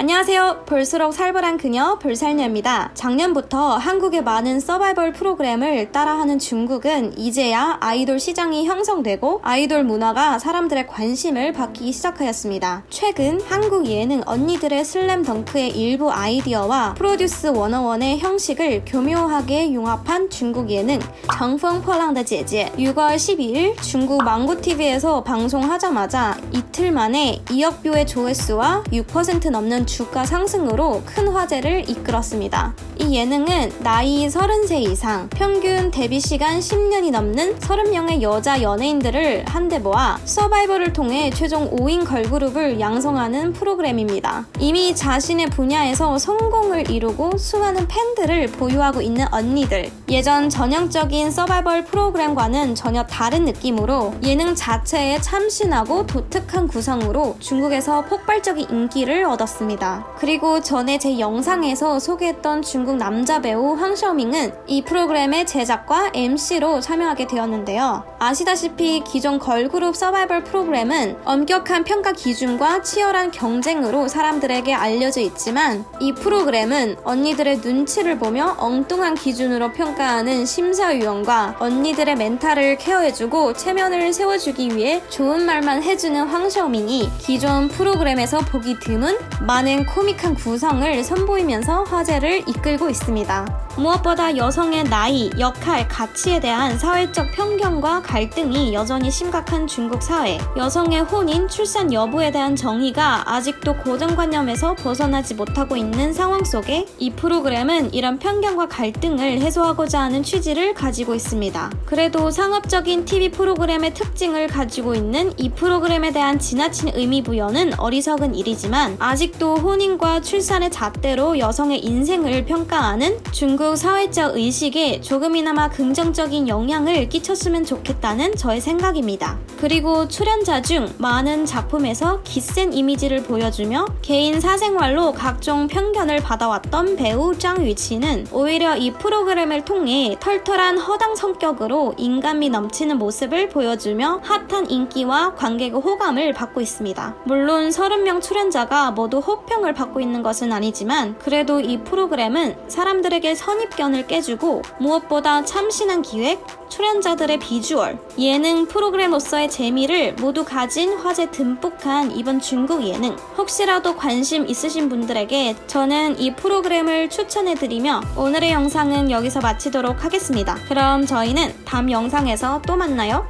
안녕하세요. 볼수록 살벌한 그녀 볼살녀입니다. 작년부터 한국의 많은 서바이벌 프로그램을 따라하는 중국은 이제야 아이돌 시장이 형성되고 아이돌 문화가 사람들의 관심을 받기 시작하였습니다. 최근 한국 예능 언니들의 슬램덩크의 일부 아이디어와 프로듀스 101의 형식을 교묘하게 융합한 중국 예능 정펑 퍼랑의姐姐 6월 12일 중국 망고TV에서 방송하자마자 이틀 만에 2억 뷰의 조회수와 6% 넘는 주가 상승으로 큰 화제를 이끌었습니다. 이 예능은 나이 30세 이상, 평균 데뷔 시간 10년이 넘는 30명의 여자 연예인들을 한데 모아 서바이벌을 통해 최종 5인 걸그룹을 양성하는 프로그램입니다. 이미 자신의 분야에서 성공을 이루고 수많은 팬들을 보유하고 있는 언니들. 예전 전형적인 서바이벌 프로그램과는 전혀 다른 느낌으로 예능 자체에 참신하고 독특한 구성으로 중국에서 폭발적인 인기를 얻었습니다. 그리고 전에 제 영상에서 소개했던 중국 남자 배우 황셔밍은 이 프로그램의 제작과 MC로 참여하게 되었는데요. 아시다시피 기존 걸그룹 서바이벌 프로그램은 엄격한 평가 기준과 치열한 경쟁으로 사람들에게 알려져 있지만 이 프로그램은 언니들의 눈치를 보며 엉뚱한 기준으로 평가하는 심사위원과 언니들의 멘탈을 케어해주고 체면을 세워주기 위해 좋은 말만 해주는 황셔밍이 기존 프로그램에서 보기 드문 많은 코믹한 구성을 선보이면서 화제를 이끌고 있습니다. 무엇보다 여성의 나이, 역할, 가치에 대한 사회적 편견과 갈등이 여전히 심각한 중국 사회. 여성의 혼인, 출산 여부에 대한 정의가 아직도 고정관념에서 벗어나지 못하고 있는 상황 속에 이 프로그램은 이런 편견과 갈등을 해소하고자 하는 취지를 가지고 있습니다. 그래도 상업적인 TV 프로그램의 특징을 가지고 있는 이 프로그램에 대한 지나친 의미 부여는 어리석은 일이지만 아직도 혼인과 출산의 잣대로 여성의 인생을 평가하는 중국 사회적 의식에 조금이나마 긍정적인 영향을 끼쳤으면 좋겠다는 저의 생각입니다. 그리고 출연자 중 많은 작품에서 기센 이미지를 보여주며 개인 사생활로 각종 편견을 받아왔던 배우 짱유치는 오히려 이 프로그램을 통해 털털한 허당 성격으로 인간미 넘치는 모습을 보여주며 핫한 인기와 관객의 호감을 받고 있습니다. 물론 30명 출연자가 모두 호평을 받고 있는 것은 아니지만 그래도 이 프로그램은 사람들에게 선입견을 깨주고 무엇보다 참신한 기획, 출연자들의 비주얼, 예능 프로그램으로서의 재미를 모두 가진 화제 듬뿍한 이번 중국 예능. 혹시라도 관심 있으신 분들에게 저는 이 프로그램을 추천해드리며 오늘의 영상은 여기서 마치도록 하겠습니다. 그럼 저희는 다음 영상에서 또 만나요.